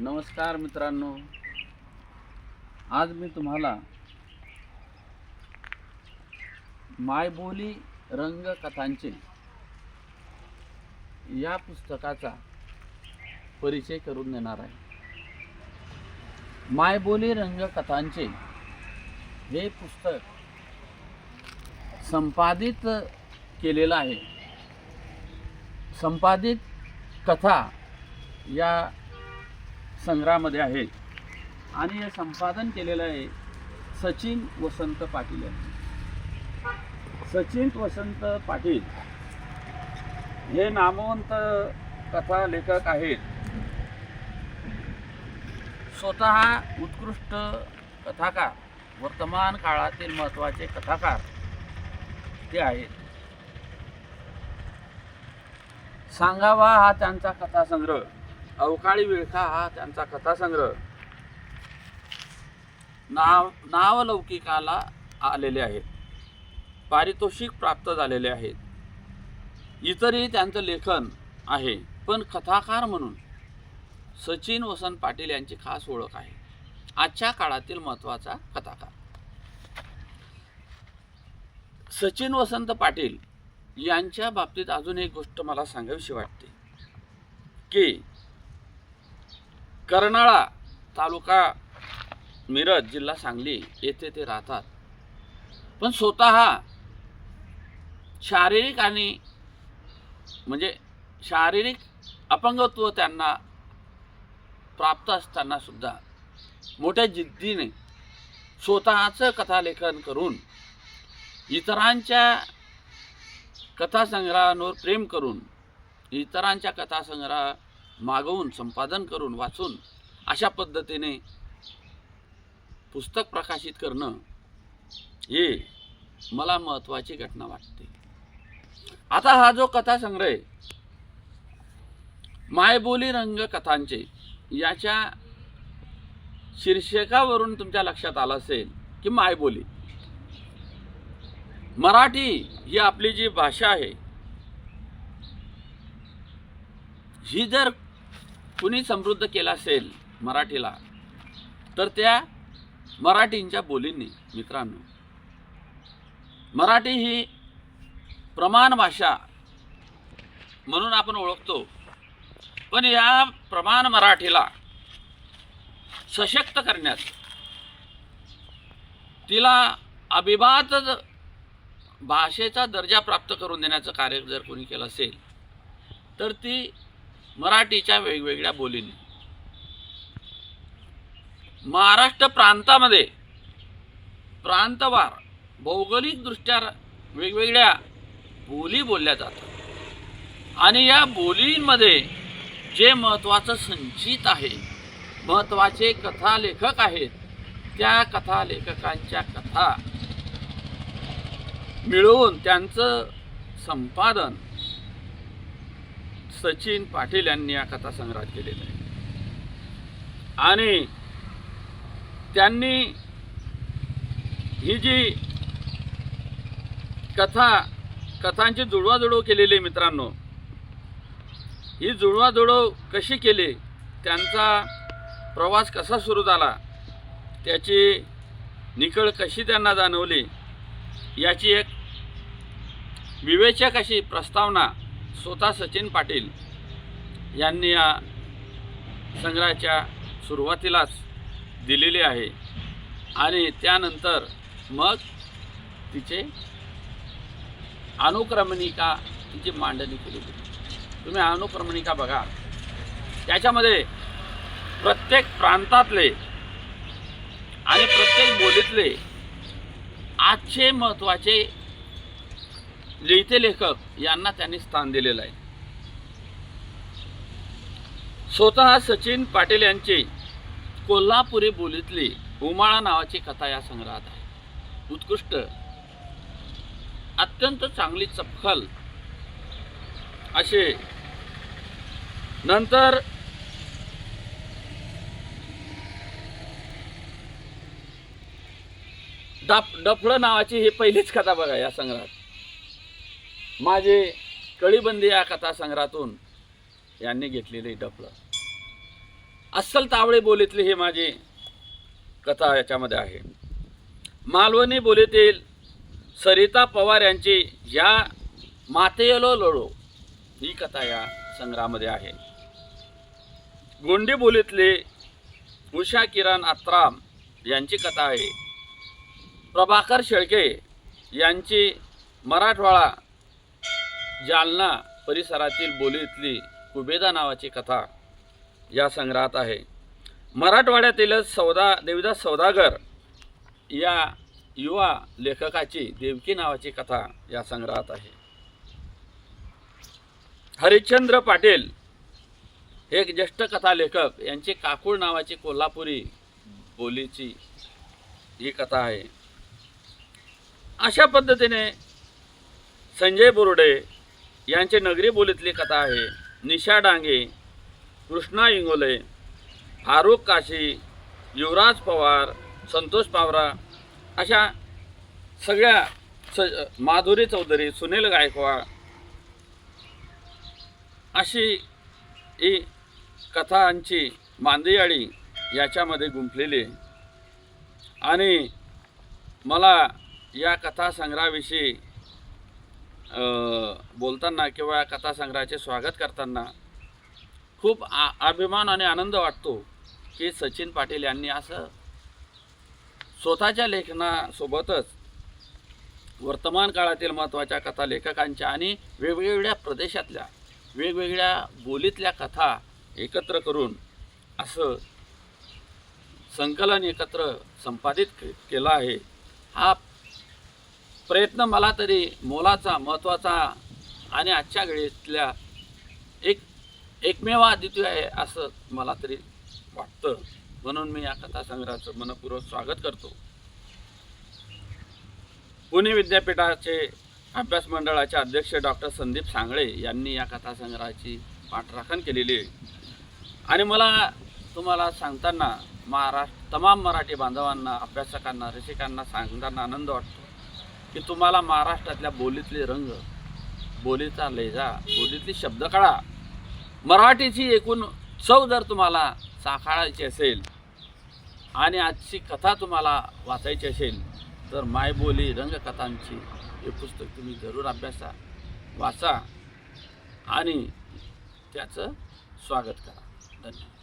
नमस्कार मित्रांनो. आज मी तुम्हाला मायबोली रंगकथांचे या पुस्तकाचा परिचय करून देणार आहे. मायबोली रंगकथांचे हे पुस्तक संपादित केलेलं आहे. संपादित कथा या संग्रहामध्ये आहेत आणि हे संपादन केलेलं आहे सचिन वसंत पाटील यांनी. सचिन वसंत पाटील हे नामवंत कथा लेखक आहेत. स्वतः उत्कृष्ट कथाकार वर्तमान काळातील महत्त्वाचे कथाकार ते आहेत. सांगावा हा त्यांचा कथासंग्रह. अवकाळी विळखा हा त्यांचा कथासंग्रह. नाव नावलौकिकाला आलेले आहेत. पारितोषिक प्राप्त झालेले आहेत. इतरही त्यांचं लेखन आहे पण कथाकार म्हणून. सचिन वसंत पाटील यांची खास ओळख आहे. आजच्या काळातील महत्त्वाचा कथाकार. सचिन वसंत पाटील यांच्या बाबतीत अजून एक गोष्ट मला सांगावीशी वाटते. की कर्नाळा तालुका मिरज जिल्हा सांगली येथे ते राहतात. पण स्वतः शारीरिक आणि म्हणजे शारीरिक अपंगत्व त्यांना प्राप्त असताना सुद्धा मोठ्या जिद्दीने स्वतःचं कथालेखन करून इतरांच्या कथासंग्रहांवर प्रेम करून इतरांच्या कथासंग्रह मागवून संपादन करून वाचून अशा पद्धतीने पुस्तक प्रकाशित करणं हे मला महत्त्वाची घटना वाटते. आता हा जो कथासंग्रह आहे मायबोली रंग कथांचे याच्या शीर्षकावरून तुमच्या लक्षात आलं असेल की मायबोली. मराठी ही आपली जी भाषा आहे ही जर कुणी समृद्ध केला असेल मराठीला तर त्या मराठींच्या बोलींनी मित्रांनो. मराठी ही प्रमाण भाषा म्हणून आपण ओळखतो. पण या प्रमाण मराठीला सशक्त करण्यात तिला अभिबात भाषेचा दर्जा प्राप्त करून देण्याचं कार्य जर कोणी केलं असेल तर ती मराठीच्या वेगवेगळ्या बोलींनी. महाराष्ट्र प्रांतामध्ये प्रांतवार भौगोलिकदृष्ट्या वेगवेगळ्या बोली बोलल्या जातात. आणि या बोलींमध्ये जे महत्त्वाचं संचित आहे महत्त्वाचे कथालेखक आहेत त्या कथालेखकांच्या कथा मिळवून त्यांचं संपादन सचिन पाटील यांनी या कथासंग्रहात केलेलं आहे. आणि त्यांनी ही जी कथा कथांची जुळवाजुळव केलेली आहे मित्रांनो ही जुळवाजुळव कशी केली त्यांचा प्रवास कसा सुरू झाला त्याची निकळ कशी त्यांना जाणवली याची एक विवेचक अशी प्रस्तावना स्वतः सचिन पाटील यांनी या संग्रहाच्या सुरुवातीलाच दिलेली आहे. आणि त्यानंतर मग तिचे अनुक्रमणिका तिची मांडणी केलेली तुम्ही अनुक्रमणिका बघा. त्याच्यामध्ये प्रत्येक प्रांतातले आणि प्रत्येक बोलीतले आजचे महत्त्वाचे लिहिते लेखक यांना त्यांनी स्थान दिलेलं आहे. स्वतः सचिन पाटील यांची कोल्हापुरी बोलीतली उमाळा नावाची कथा या संग्रहात आहे. उत्कृष्ट अत्यंत चांगली चपखल. असे नंतर डफ डफळं नावाची ही पहिलीच कथा बघा या संग्रहात. माझे कळीबंदी या कथासंग्रहातून यांनी घेतलेले डपलं अस्सल तावळे बोलीतली ही माझी कथा याच्यामध्ये आहे. मालवणी बोलीतील सरिता पवार यांची या मातेयलो लढो ही कथा या संग्रहामध्ये आहे. गोंडी बोलीतली उषा किरण आत्राम यांची कथा आहे. प्रभाकर शेळके यांची मराठवाडा जालना परिसरातील बोलीतली कुबेदा नावाची कथा या संग्रहात आहे. मराठवाड्यातीलच सौदा देवीदास सौदागर या युवा लेखकाची देवकी नावाची कथा या संग्रहात आहे. हरिश्चंद्र पाटील हे एक ज्येष्ठ कथा लेखक यांची काकूळ नावाची कोल्हापुरी बोलीची ही कथा आहे. अशा पद्धतीने संजय बोर्डे यांचे नगरी बोलीतली कथा आहे निशा डांगे कृष्णा इंगोले फारुख काशी युवराज पवार संतोष पावरा अशा सगळ्या स माधुरी चौधरी सुनील गायकवाड अशी ही कथांची मांदियाळी याच्यामध्ये गुंफलेली आहे. आणि मला या कथासंग्रहाविषयी बोलताना किंवा कथासंग्रहाचे स्वागत करताना खूप आ अभिमान आणि आनंद वाटतो की सचिन पाटील यांनी असं स्वतःच्या लेखनासोबतच वर्तमान काळातील महत्त्वाच्या कथा लेखकांच्या आणि वेगवेगळ्या प्रदेशातल्या वेगवेगळ्या बोलीतल्या कथा एकत्र करून असं संकलन एकत्र संपादित के केलं आहे. हा प्रयत्न मला तरी मोलाचा महत्त्वाचा आणि आजच्या घडीतल्या एक एकमेव अद्वितीय आहे असं मला तरी वाटतं. म्हणून मी या कथासंग्रहाचं मनपूर्वक स्वागत करतो. पुणे विद्यापीठाचे अभ्यास मंडळाचे अध्यक्ष डॉक्टर संदीप सांगळे यांनी या कथासंग्रहाची पाठराखण केलेली आहे. आणि मला तुम्हाला सांगताना महाराष्ट्र तमाम मराठी बांधवांना अभ्यासकांना रसिकांना सांगताना आनंद वाटतो. की तुम्हाला महाराष्ट्रातल्या बोलीतले रंग बोलीचा लहजा बोलीतली काढा मराठीची एकूण चव जर तुम्हाला साखाळायची असेल आणि आजची कथा तुम्हाला वाचायची असेल तर मायबोली रंगकथांची हे पुस्तक तुम्ही जरूर अभ्यासा वाचा आणि त्याचं स्वागत करा. धन्यवाद.